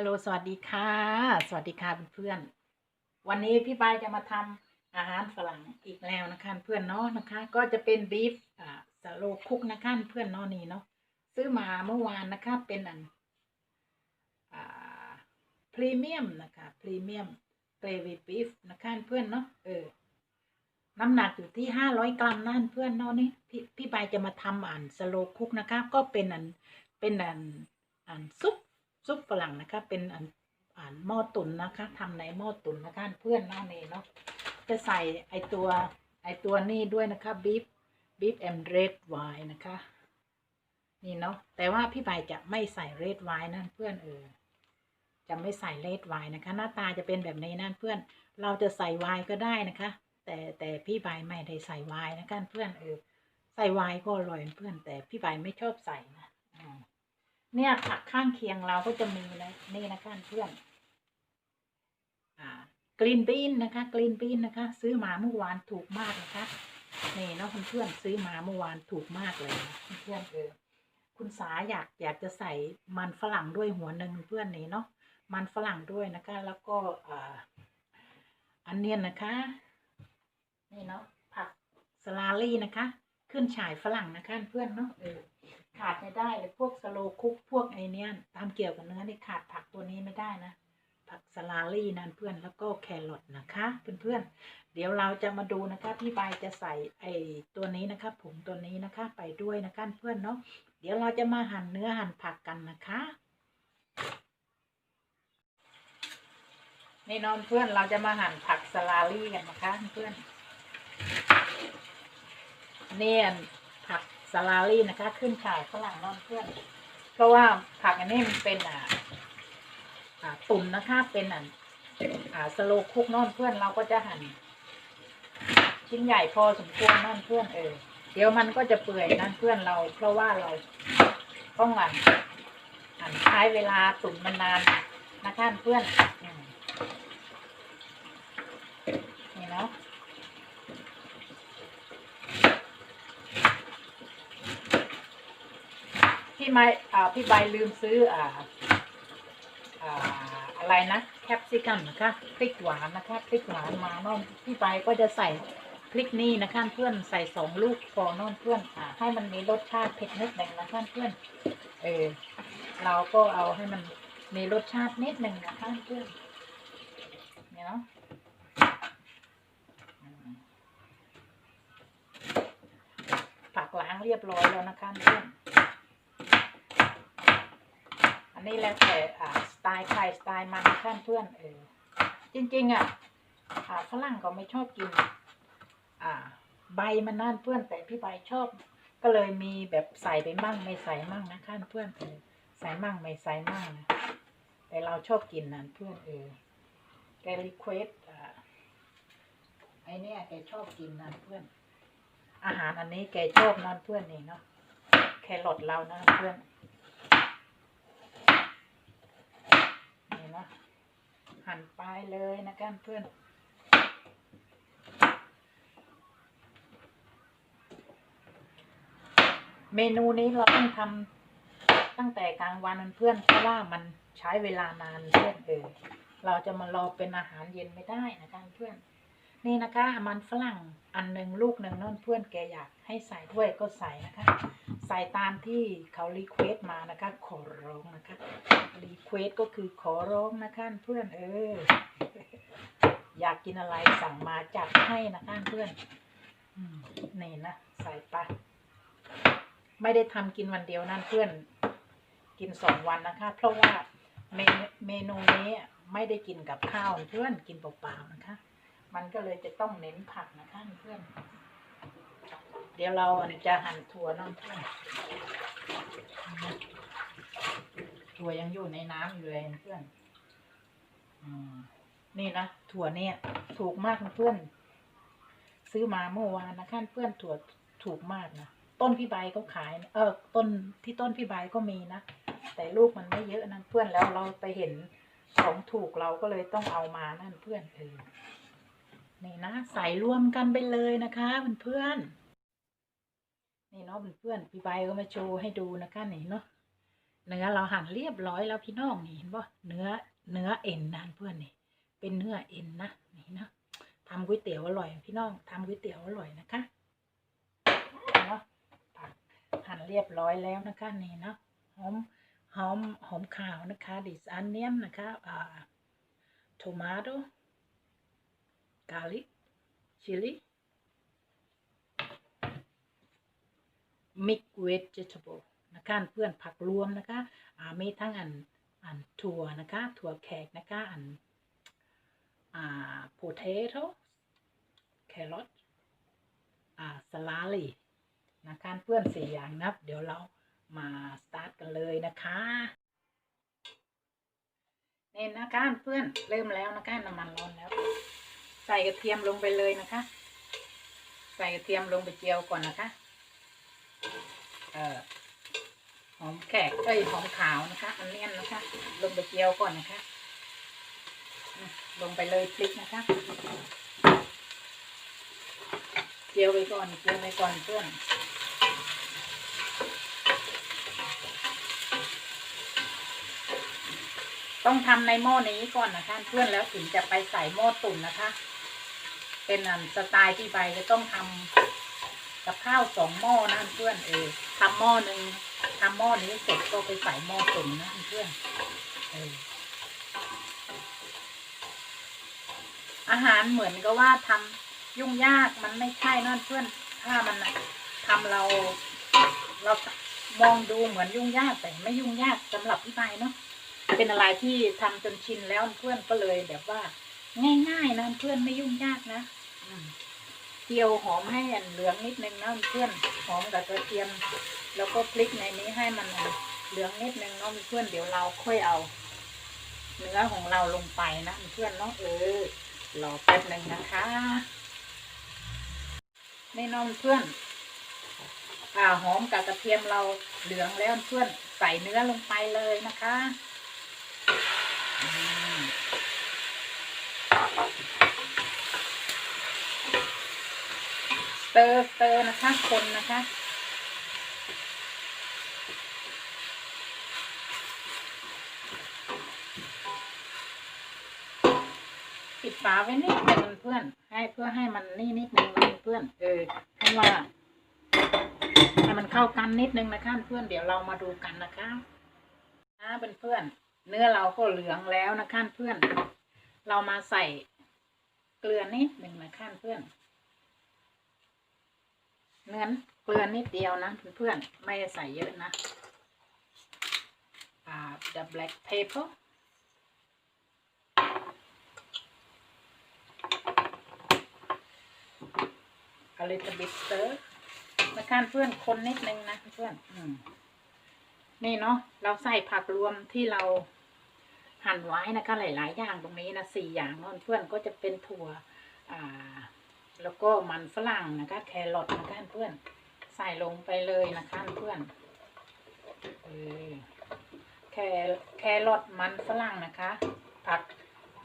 ฮัลโหลสวัสดีค่ะ สวัสดีค่ะเพื่อนๆวันนี้พี่ปายจะมาทำอาหารฝรั่งอีกแล้วนะคะเพื่อนเนาะนะคะ ก็จะเป็นบีฟอ่าสโลคุกนะคะเพื่อนเนาะนี่เนาะซื้อมาเมื่อวานนะคะเป็นอันอ่าพรีเมียมนะคะพรีเมียมเกรวีบีฟนะคะเพื่อนเนาะเออน้ำหนักอยู่ที่ห้าร้อยกรัมนั่นเพื่อนเนาะนี่พี่พี่ปายจะมาทำอันสโลคุกนะคะก็เป็นอันเป็นอันอันซุป ซุปฝรั่งนะคะ เป็นอันอ่านหม้อตุ๋นนะคะทำในหม้อตุ๋นนะคะเพื่อนเนาะนี่เนาะจะใส่ไอตัวไอตัวนี่ด้วยนะคะบีฟบีฟแอมเรดไวน์นะคะ นี่เนาะแต่ว่าพี่ปายจะไม่ใส่เรดไวน์นั่นเพื่อนเออจะไม่ใส่เรดไวน์นะคะ หน้าตาจะเป็นแบบนี้นั่นเพื่อน เราจะใส่ไวน์ก็ได้นะคะ แต่แต่พี่ปายไม่ได้ใส่ไวน์นะคะเพื่อนเออใส่ไวน์ก็อร่อยเพื่อนแต่พี่ปายไม่ชอบใส่นะอ เนี่ยผักข้างเคียงเราก็จะมีนะนี่นะคะเพื่อนกรีนบีนนะคะกรีนบีนนะคะ ซื้อมาเมื่อวานถูกมากนะคะนี่เนาะเพื่อนซื้อมาเมื่อวานถูกมากเลยเพื่อนเออคุณสาอยากอยากจะใส่มันฝรั่งด้วยหัวหนึ่งเพื่อนนี่เนาะมันฝรั่งด้วยนะคะ แล้วก็อันเนียนนะคะ นี่เนาะผักสลาลี่นะคะ ขึ้นฉายฝรั่งนะคะเพื่อนเนาะเออ ขาดไม่ได้เลยพวกสโลคุกพวกไอเนี้ยตามเกี่ยวกับเนื้อนี่ขาดผักตัวนี้ไม่ได้นะผักสลาลี่นั่นเพื่อนแล้วก็แครอทนะคะเพื่อนๆเดี๋ยวเราจะมาดูนะคะพี่ใบจะใส่ไอตัวนี้นะคะผงตัวนี้นะคะไปด้วยนะคะเพื่อนเนาะเดี๋ยวเราจะมาหั่นเนื้อหั่นผักกันนะคะนี่น้องเพื่อนเราจะมาหั่นผักสลาลี่กันนะคะเพื่อนเนี่ยผัก สลาลี่นะคะ ขึ้นฉายฝรั่งนอนเพื่อน เพราะว่าผักอันนี้มันเป็นอ่าอ่าตุ่นนะคะ เป็นอ่าอ่าสโลคุกนอนเพื่อนเราก็จะหั่นชิ้นใหญ่พอสมควรนั่นเพื่อนเออเดี๋ยวมันก็จะเปื่อยนั่นเพื่อนเรา เพราะว่าเราต้องหั่นหั่นใช้เวลาตุ่นมันนานนะคะเพื่อนอมนี่เนาะ พี่ไม้อ่าพี่ใบลืมซื้ออ่าอ่าอะไรนะแคปซิกัมนะคะพริกหวานนะคะพริกหวานมาน้องพี่ใบก็จะใส่พริกนี่นะคะเพื่อนใส่สองลูกพอน้องเพื่อนอ่าให้มันมีรสชาติเผ็ดนิดหนึ่งนะคะเพื่อนเออเราก็เอาให้มันมีรสชาตินิดหนึ่งนะคะเพื่อนเนี่ยเนาะผักล้างเรียบร้อยแล้วนะคะเพื่อน อันนี้แล้วแต่อ่าสไตล์ใครสไตล์มันท่านเพื่อนเออจริงๆอะอ่าฝรั่งก็ไม่ชอบกิน อ่า ใบมันนั่นเพื่อนแต่พี่ใบชอบ ก็เลยมีแบบใส่ไปมั่งไม่ใส่มั่งนะท่านเพื่อนเออใส่มั่งไม่ใส่มั่งนะแต่เราชอบกินนั่นเพื่อนเออแกรีเควสอ่าไอเนี้ยแกชอบกินนั่นเพื่อน อาหารอันนี้แกชอบนั่นเพื่อนนี่เนาะแครอทเรานะเพื่อน นะ หั่นปลายเลยนะกันเพื่อนเมนูนี้เราต้องทำตั้งแต่กลางวันเพื่อนเพราะว่ามันใช้เวลานานเพื่อนเออเราจะมารอเป็นอาหารเย็นไม่ได้นะกันเพื่อน นี่นะคะมันฝรั่งอันหนึ่งลูกหนึ่งนั่นเพื่อนแกอยากให้ใส่ด้วยก็ใส่นะคะ ใส่ตามที่เขารีเควสมานะคะ ขอร้องนะคะรีเควสก็คือขอร้องนะคะเพื่อนเอออยากกินอะไรสั่งมาจัดให้นะคะเพื่อนนี่นะใส่ไปไม่ได้ทำกินวันเดียวนั่นเพื่อน กินสองวันนะคะ เพราะว่าเมเมนูนี้ไม่ได้กินกับข้าวเพื่อนกินเปล่าๆนะคะ มันก็เลยจะต้องเน้นผักนะคะเพื่อน เดี๋ยวเราจะหั่นถั่วน้องเพื่อนถั่วยังอยู่ในน้ำอยู่เลยเพื่อนอนี่นะถั่วเนี่ย ถูกมากนะเพื่อน ซื้อมาเมื่อวานนะคะเพื่อนถั่วถูกมากนะต้นพี่ใบก็ขายเออต้นที่ต้นพี่ใบก็มีนะแต่ลูกมันไม่เยอะนะเพื่อนแล้วเราไปเห็นของถูกเราก็เลยต้องเอามานั่นเพื่อนเออ นี่นะใส่รวมกันไปเลยนะคะเพื่อนๆนี่เนาะเพื่อนๆพี่ใบก็มาโชว์ให้ดูนะคะนี่เนาะเนื้อเราหั่นเรียบร้อยแล้วพี่น้องนี่เห็นป่ะเนื้อเนื้อเอ็นนะเพื่อนนี่เป็นเนื้อเอ็นนะนี่นะทำก๋วยเตี๋ยวอร่อยพี่น้องทำก๋วยเตี๋ยวอร่อยนะคะเนาะผักหั่นเรียบร้อยแล้วนะคะนี่เนาะหอมหอมหอมขาวนะคะดิสอันเนียมนะคะอ่าโทมาโต กาลิกชิลลี่ mix vegetable นะคะเพื่อนผักรวมนะคะอ่ามีทั้งอันอันถั่วนะคะถั่วแขกนะคะอันอ่า potato carrot อ่าสลาลีนะคะเพื่อนสี่อย่างนะเดี๋ยวเรามาสตาร์ทกันเลยนะคะนี่นะคะเพื่อนเริ่มแล้วนะคะน้ำมันร้อนแล้ว ใส่กระเทียมลงไปเลยนะคะ ใส่กระเทียมลงไปเจียวก่อนนะคะ เอ่อหอมแขก เอ้ยหอมขาวนะคะอันเนียนนะคะ ลงไปเจียวก่อนนะคะ ลงไปเลยพริกนะคะ เจียวไปก่อนเจียวไปก่อนเพื่อนต้องทำในหม้อนี้ก่อนนะคะ เพื่อนแล้วถึงจะไปใส่หม้อตุ๋นนะคะ เป็นสไตล์ที่ใบจะต้องทำกับข้าวสองหม้อนะเพื่อนเออทำหม้อหนึ่งทำหม้อนี้เสร็จก็ไปใส่หม้อตุ๋นนะเพื่อนเอออาหารเหมือนกับว่าทำยุ่งยากมันไม่ใช่นะเพื่อนถ้ามันน่ะทำเรา เรามองดูเหมือนยุ่งยากแต่ไม่ยุ่งยากสำหรับพี่ใบเนาะเป็นอะไรที่ทำจนชินแล้วเพื่อนก็เลยแบบว่า ง่ายๆนะเพื่อนไม่ยุ่งยากนะ เจียวหอมให้อันเหลืองนิดนึงนะเพื่อนหอมกับกระเทียม แล้วก็พลิกในนี้ให้มันเหลืองนิดนึงเนาะเพื่อนเดี๋ยวเราค่อยเอา เนื้อของเราลงไปนะเพื่อนเนาะเออรอแป๊บหนึ่งนะคะนี่น้องเพื่อนอ่าหอมกับกระเทียมเราเหลืองแล้วเพื่อนใส่เนื้อลงไปเลยนะคะอืม สเตอร์สเตอร์นะคะคนนะคะปิดฝาไว้นิดนึงเพื่อน ให้เพื่อให้มันนี่นิดนึงเพื่อน เออเพราะว่าให้มันเข้ากันนิดนึงนะคะเพื่อนเดี๋ยวเรามาดูกันนะคะนะเป็นเพื่อนเนื้อเราก็เหลืองแล้วนะคะเพื่อน เรามาใส่เกลือนิดหนึ่งนะคะเพื่อน เนื้อเกลือนิดเดียวนะเพื่อนๆไม่ใส่เยอะนะอ่า the black pepper a little bit stir นะคะเพื่อนคนนิดนึงนะเพื่อนอนี่เนาะเราใส่ผักรวมที่เราหั่นไว้นะคะหลาย ๆ อย่างตรงนี้นะสี่อย่างเนาะเพื่อนก็จะเป็นถั่วอ่า แล้วก็มันฝรั่งนะคะแครอทนะคะเพื่อนใส่ลงไปเลยนะคะเพื่อนเออแคแครอทมันฝรั่งนะคะ ผัก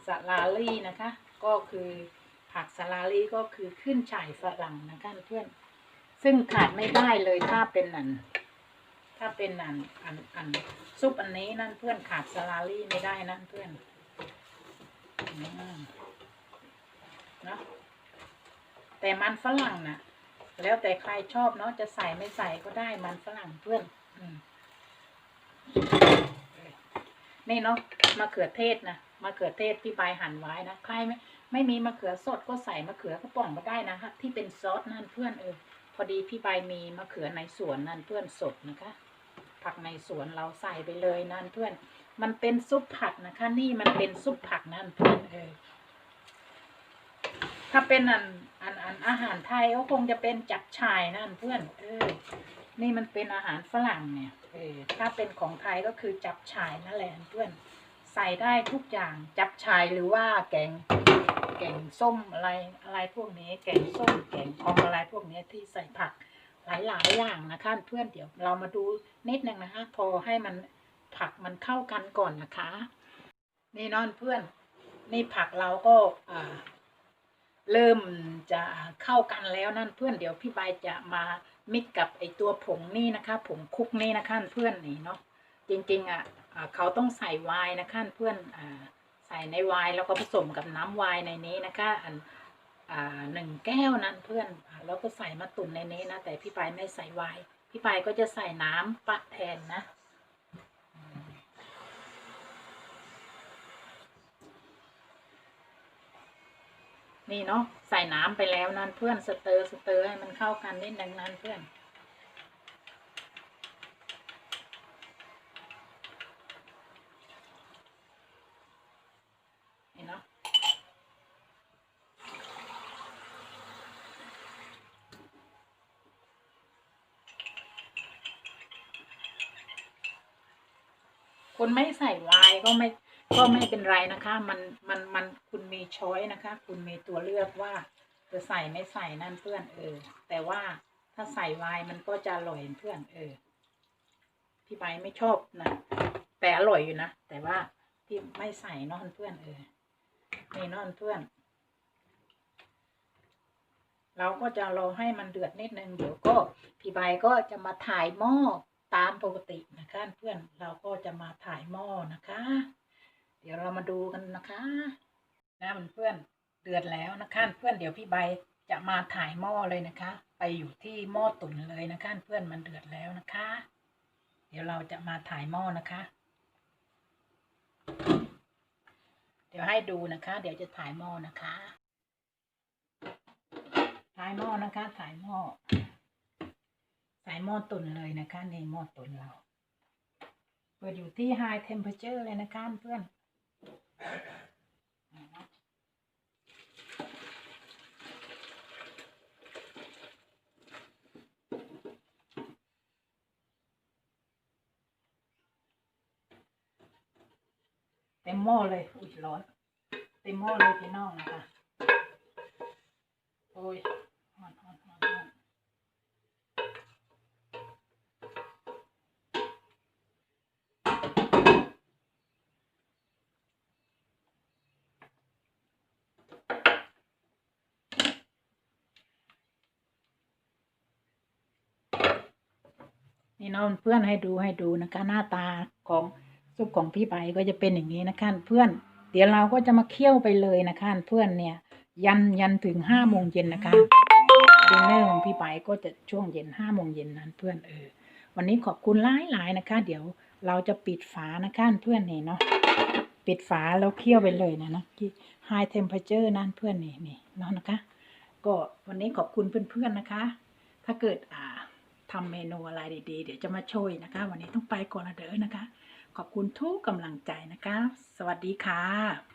สลาลี่นะคะ ก็คือผักสลาลี่ก็คือขึ้นฉ่ายฝรั่งนะคะเพื่อน ซึ่งขาดไม่ได้เลยถ้าเป็นอันถ้าเป็นอันอันอันซุปอันนี้นั่นเพื่อนขาดสลาลี่ไม่ได้นั่นเพื่อนอืมเนาะ แต่มันฝรั่งนะแล้วแต่ใครชอบเนาะจะใส่ไม่ใส่ก็ได้มันฝรั่งเพื่อนอนี่เนาะมะเขือเทศนะมะเขือเทศที่ใบหั่นไว้นะใครไม่ไม่มีมะเขือสดก็ใส่มะเขือกระป๋องมาได้นะคะที่เป็นซอสนั่นเพื่อนเออพอดีพี่ใบมีมะเขือในสวนนั่นเพื่อนสดนะคะ ผักในสวนเราใส่ไปเลยนั่นเพื่อน มันเป็นซุปผักนะคะ นี่มันเป็นซุปผักนั่นเพื่อนเออ ถ้าเป็นอันอันอันอาหารไทยก็คงจะเป็นจับชายนั่นเพื่อน เออ นี่มันเป็นอาหารฝรั่งเนี่ย เออ ถ้าเป็นของไทยก็คือจับชายนั่นแหละเพื่อน ใส่ได้ทุกอย่างจับชายหรือว่าแกงแกงส้มอะไรอะไรพวกนี้ แกงส้มแกงทองอะไรพวกนี้ที่ใส่ผักหลายๆอย่างนะคะเพื่อนเดี๋ยวเรามาดูนิดนึงนะคะ พอให้มันผักมันเข้ากันก่อนนะคะ นี่นอนเพื่อน นี่ผักเราก็อ่า เริ่มจะเข้ากันแล้วนั่นเพื่อนเดี๋ยวพี่ใบจะมามิกกับไอตัวผงนี่นะคะผงคุกนี่นะคะเพื่อนนี่เนาะจริงๆอะเขาต้องใส่ไวน์นะคะเพื่อนอ่าใส่ในไวน์แล้วก็ผสมกับน้ำไวน์ในนี้นะคะอันอ่าหนึ่งแก้วนั้นเพื่อนแล้วก็ใส่มาตุนในนี้นะแต่พี่ปายไม่ใส่ไวน์พี่ปายก็จะใส่น้ำปะแทนนะ นี่เนาะใส่น้ำไปแล้วนั่นเพื่อนสเตอร์สเตอร์ให้มันเข้ากันนิดนึงนั่นเพื่อน นี่เนาะคนไม่ใส่ไวน์ก็ไม่ ก็ไม่เป็นไรนะคะ มันมันมันคุณมีช้อยนะคะ คุณมีตัวเลือกว่าจะใส่ไม่ใส่นั่นเพื่อนเออ แต่ว่าถ้าใส่วน์มันก็จะอร่อยเพื่อนเออ พี่ไปไม่ชอบนะแต่อร่อยอยู่นะแต่ว่าพี่ไม่ใส่นอนเพื่อนเออนี่นอนเพื่อน เราก็จะรอให้มันเดือดนิดนึงเดี๋ยวก็พี่ใบก็จะมาถ่ายหม้อตามปกตินะคะเพื่อนเราก็จะมาถ่ายหม้อนะคะ เดี๋ยวเรามาดูกันนะคะนะเพื่อนเดือดแล้วนะคะเพื่อนเดี๋ยวพี่ใบจะมาถ่ายหม้อเลยนะคะ ไปอยู่ที่หม้อตุ๋นเลยนะคะเพื่อนมันเดือดแล้วนะคะ เดี๋ยวเราจะมาถ่ายหม้อนะคะ เดี๋ยวให้ดูนะคะ เดี๋ยวจะถ่ายหม้อนะคะ ถ่ายหม้อนะคะถ่ายหม้อใส่หม้อตุนเลยนะคะในหม้อตุนเรา เปิดอยู่ที่ high temperature เลยนะคะเพื่อน เต็มหม้อเลย อุ้ยร้อน เต็มหม้อเลยพี่น้องนะคะ โอ้ย นี่น้องเพื่อนให้ดูให้ดูนะคะ หน้าตาของซุปของพี่ใบก็จะเป็นอย่างนี้นะคะเพื่อน เดี๋ยวเราก็จะมาเคี่ยวไปเลยนะคะเพื่อนเนี่ย ยันยันถึงห้าโมงเย็นนะคะดินเนอร์ของพี่ไปก็จะช่วงเย็นห้าโมงเย็นนั้นเพื่อนเออวันนี้ขอบคุณหลายหลายๆนะคะ เดี๋ยวเราจะปิดฝานะคะเพื่อนนี่เนาะปิดฝาแล้วเคี่ยวไปเลยนะนะที่ high temperature นั่นเพื่อนนี่นี่เนาะนะคะ ก็วันนี้ขอบคุณเพื่อนๆนะคะ ถ้าเกิดอ่า ทำเมนูอะไรดีๆ เดี๋ยวจะมาช่วยนะคะ วันนี้ต้องไปก่อนละเด้อนะคะ ขอบคุณทุกกำลังใจนะคะ สวัสดีค่ะ